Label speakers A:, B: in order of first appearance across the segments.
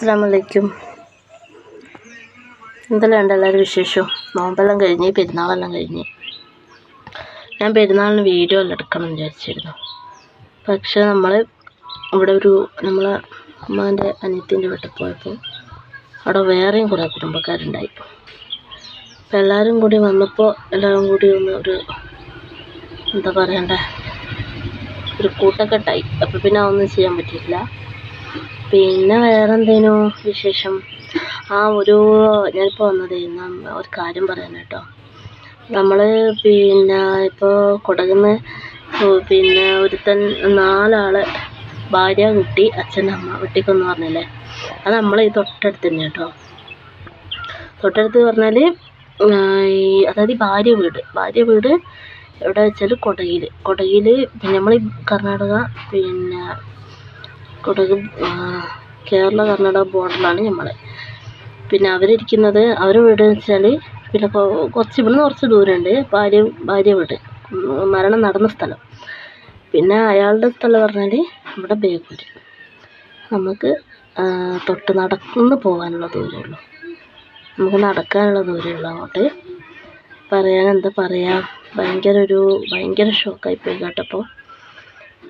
A: അസ്സാം വലൈക്കും എന്തെല്ലാം ഉണ്ട് എല്ലാവരും വിശേഷം? നോമ്പെല്ലാം കഴിഞ്ഞ് പെരുന്നാളെല്ലാം കഴിഞ്ഞ്. ഞാൻ പെരുന്നാളിന് വീഡിയോ എല്ലാം എടുക്കണം വിചാരിച്ചിരുന്നു. പക്ഷേ നമ്മൾ ഇവിടെ ഒരു നമ്മളെ അമ്മാന്റെ അനിയത്തിന്റെ വീട്ടിൽ പോയപ്പോൾ അവിടെ വേറെയും കുറേ കുടുംബക്കാരുണ്ടായി. അപ്പം എല്ലാവരും കൂടി വന്നപ്പോൾ എല്ലാവരും കൂടി ഒന്ന് ഒരു എന്താ പറയണ്ടേ? ഒരു കൂട്ടക്കെട്ടായി. അപ്പോൾ പിന്നെ ഒന്നും ചെയ്യാൻ പറ്റിയില്ല പിന്നെ വേറെ എന്തേനു വിശേഷം? ആ ഒരു ഞാനിപ്പോൾ വന്നത് ഒരു കാര്യം പറയാൻ കേട്ടോ. നമ്മൾ പിന്നെ ഇപ്പോൾ കൊടകുന്ന് പിന്നെ ഒരുത്തൻ നാലാൾ ഭാര്യ കുട്ടി അച്ഛൻ അമ്മ വെട്ടിക്കൊന്നു പറഞ്ഞില്ലേ? അത് നമ്മളെ ഈ തൊട്ടടുത്ത് തന്നെ കേട്ടോ. തൊട്ടടുത്ത് പറഞ്ഞാൽ ഈ അതായത് ഭാര്യ വീട്. ഭാര്യ വീട് എവിടെ വെച്ചാൽ കൊടകിൽ കൊടകിൽ പിന്നെ ഈ കർണാടക പിന്നെ കൊടക് കേരള കർണാടക ബോർഡറിലാണ് നമ്മൾ പിന്നെ അവരിരിക്കുന്നത് അവരുടെ വീട് എന്ന് വെച്ചാൽ പിന്നെ കുറച്ച് ഇവിടുന്ന് കുറച്ച് ദൂരമുണ്ട്. ഭാര്യ ഭാര്യ വീട്. മരണം നടന്ന സ്ഥലം. പിന്നെ അയാളുടെ സ്ഥലം പറഞ്ഞാൽ നമ്മുടെ ബേപ്പൂർ നമുക്ക് തൊട്ട് നടന്ന് പോകാനുള്ള ദൂരമുള്ളൂ നമുക്ക് നടക്കാനുള്ള ദൂരമുള്ളൂ അങ്ങോട്ട്. പറയാൻ എന്താ പറയുക ഭയങ്കര ഒരു ഭയങ്കര ഷോക്കായിപ്പോയി കേട്ടപ്പോൾ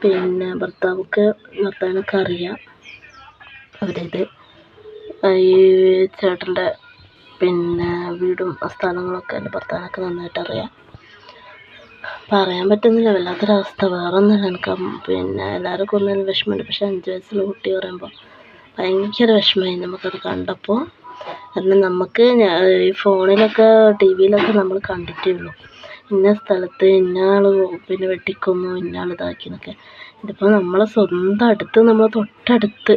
A: പിന്നെ ഭർത്താവൊക്കെ ഭർത്താവിനൊക്കെ അറിയാം. അവരിത്. ഈ ചേട്ടന്റെ പിന്നെ വീടും സ്ഥലങ്ങളൊക്കെ എന്റെ ഭർത്താവിനൊക്കെ നന്നായിട്ട് അറിയാം. പറയാൻ പറ്റുന്നില്ല വല്ലാത്തൊരവസ്ഥ. വേറെ ഒന്നുമില്ല എനിക്ക് പിന്നെ എല്ലാവർക്കും ഒന്നും വിഷമമുണ്ട്. പക്ഷെ അഞ്ച് വയസ്സുള്ള കുട്ടി പറയുമ്പോൾ ഭയങ്കര വിഷമമായി നമുക്കത് കണ്ടപ്പോൾ. കാരണം നമുക്ക് ഈ ഫോണിലൊക്കെ ടി വിയിലൊക്കെ നമ്മൾ കണ്ടിട്ടേ ഉള്ളൂ. ഇന്ന സ്ഥലത്ത് ഇന്ന ആൾ പിന്നെ വെട്ടിക്കൊന്നു ഇന്ന ആൾ ഇതാക്കി എന്നൊക്കെ. ഇതിപ്പോൾ നമ്മളെ സ്വന്തം അടുത്ത് നമ്മളെ തൊട്ടടുത്ത്.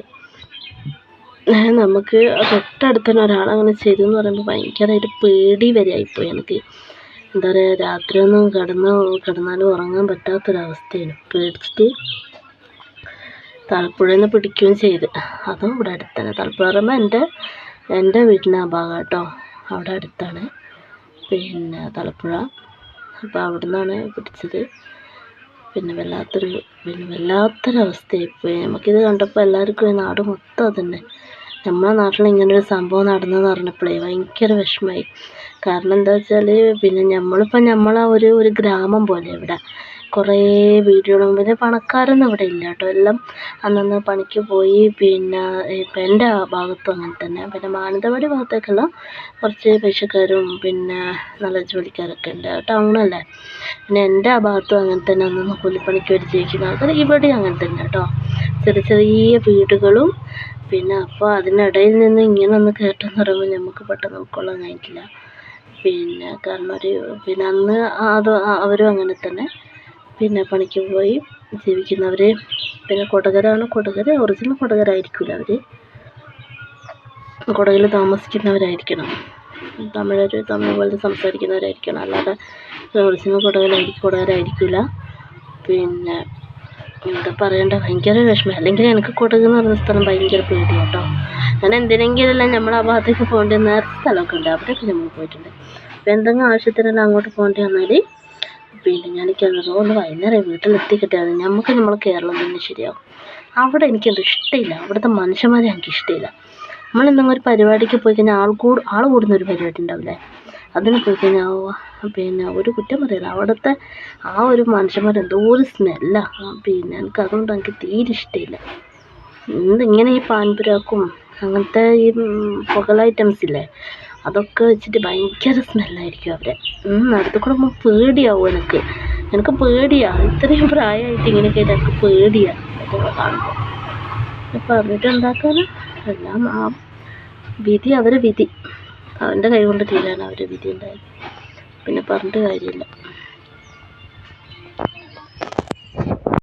A: നമുക്ക് തൊട്ടടുത്ത് തന്നെ ഒരാളങ്ങനെ ചെയ്തു എന്ന് പറയുമ്പോൾ ഭയങ്കരമായിട്ട് പേടി വരെ ആയിപ്പോയി എനിക്ക്. എന്താ പറയുക രാത്രിയൊന്നും കിടന്ന് കിടന്നാലും ഉറങ്ങാൻ പറ്റാത്തൊരവസ്ഥയാണ്. പേടിച്ചിട്ട് തലപ്പുഴയിൽ നിന്ന് പിടിക്കുകയും ചെയ്ത്. അതും ഇവിടെ അടുത്ത് തന്നെ തലപ്പുഴ പറയുമ്പോൾ എന്റെ എന്റെ വീട്ടിന്റെ ആ ഭാഗം കേട്ടോ. അവിടെ അടുത്താണ്. പിന്നെ തലപ്പുഴ. അപ്പോൾ അവിടെ നിന്നാണ് പിടിച്ചത്. പിന്നെ വല്ലാത്തൊരു പിന്നെ വല്ലാത്തൊരവസ്ഥയായിപ്പോയി നമുക്കിത് കണ്ടപ്പോൾ എല്ലാവർക്കും ഈ നാട് മൊത്തം അതന്നെ. നമ്മളെ നാട്ടിൽ ഇങ്ങനൊരു സംഭവം നടന്നെന്ന് പറഞ്ഞപ്പോഴേ ഭയങ്കര വിഷമമായി കാരണം എന്താ വെച്ചാൽ പിന്നെ നമ്മളിപ്പോൾ നമ്മളെ ഒരു ഒരു ഗ്രാമം പോലെ ഇവിടെ. കുറേ വീടുകളും പിന്നെ പണക്കാരൊന്നും ഇവിടെ ഇല്ല കേട്ടോ. എല്ലാം അന്നന്ന് പണിക്ക് പോയി. പിന്നെ ഇപ്പം എന്റെ ഭാഗത്തും അങ്ങനെ തന്നെ. പിന്നെ മാനന്തവാടി ഭാഗത്തേക്കെല്ലാം കുറച്ച് പൈസക്കാരും പിന്നെ നല്ല ജോലിക്കാരൊക്കെ ഉണ്ട്. ടൗണല്ലേ പിന്നെ എന്റെ ആ ഭാഗത്തും അങ്ങനെ തന്നെ അന്നന്ന് കൂലിപ്പണിക്ക് വേണ്ടി ജീവിക്കുന്ന ആൾക്കാർ ഇവിടെയും അങ്ങനെ തന്നെ കേട്ടോ. ചെറിയ ചെറിയ വീടുകളും പിന്നെ അപ്പോൾ അതിനിടയിൽ നിന്ന് ഇങ്ങനെ ഒന്ന് കേട്ടെന്ന് പറയുമ്പോൾ നമുക്ക് പെട്ടെന്ന് ഉൾക്കൊള്ളാൻ കഴിഞ്ഞിട്ടില്ല. പിന്നെ കാരണം ഒരു പിന്നെ അന്ന് അത് അവരും അങ്ങനെ തന്നെ. പിന്നെ പണിക്ക് പോയി ജീവിക്കുന്നവർ പിന്നെ കൊടകരാണ്. കൊടകര ഒറിജിനൽ കൊടകരായിരിക്കില്ല അവർ കൊടകിൽ താമസിക്കുന്നവരായിരിക്കണം. തമിഴർ തമിഴ് പോലെ സംസാരിക്കുന്നവരായിരിക്കണം. അല്ലാതെ ഒറിജിനൽ കൊടകരായിരിക്കും കൊടകരായിരിക്കില്ല പിന്നെ എന്താ പറയണ്ട? ഭയങ്കര വിഷമം. അല്ലെങ്കിൽ എനിക്ക് കൊടക് എന്ന് പറയുന്ന സ്ഥലം ഭയങ്കര പേടിയാണ് കേട്ടോ. ഞാൻ എന്തിനെങ്കിലും നമ്മൾ ആ ഭാഗത്തേക്ക് പോകേണ്ട നേരത്തെ സ്ഥലമൊക്കെ ഉണ്ട്. അവിടെയൊക്കെ നമ്മൾ പോയിട്ടുണ്ട്. അപ്പോൾ എന്തെങ്കിലും ആവശ്യത്തിനെല്ലാം അങ്ങോട്ട് പോകേണ്ടി വന്നാൽ പിന്നെ ഞാൻ കിണറോ ഒന്ന് വൈകുന്നേരം വീട്ടിലെത്തി കിട്ടിയാൽ മതി നമുക്ക് നമ്മൾ കേരളം തന്നെ ശരിയാവും. അവിടെ എനിക്കത് ഇഷ്ടമില്ല അവിടുത്തെ മനുഷ്യന്മാരെ എനിക്ക് ഇഷ്ടമില്ല നമ്മൾ എന്തെങ്കിലും ഒരു പരിപാടിക്ക് പോയി കഴിഞ്ഞാൽ ആൾ കൂട് ആൾ കൂടുന്ന ഒരു പരിപാടി ഉണ്ടാവില്ലേ അതിന് പോയി കഴിഞ്ഞാൽ പിന്നെ ഒരു കുറ്റം പറയില്ല. അവിടുത്തെ ആ ഒരു മനുഷ്യന്മാർ എന്തോ ഒരു സ്മെല്ല പിന്നെ എനിക്ക് അതുകൊണ്ട് എനിക്ക് തീരെ ഇഷ്ടമില്ല എന്തിങ്ങനെ ഈ പാൻപുരാക്കും അങ്ങനത്തെ ഈ പുകല ഐറ്റംസ് ഇല്ലേ അതൊക്കെ വെച്ചിട്ട് ഭയങ്കര സ്മെല്ലായിരിക്കും അവരെ അടുത്ത് കൂടെ പോകുമ്പോൾ പേടിയാവും എനിക്ക്. എനിക്ക് പേടിയാണ് ഇത്രയും പ്രായമായിട്ട് ഇങ്ങനെയൊക്കെ എനിക്ക് പേടിയാണ് അതൊക്കെ കാണുമ്പോൾ പറഞ്ഞിട്ട് എന്താക്കാനാ? എല്ലാം ആ വിധി അവരെ വിധി. അവന്റെ കൈ കൊണ്ട് അവരെ വിധി ഉണ്ടായത്. പിന്നെ പറഞ്ഞിട്ട് കാര്യമില്ല.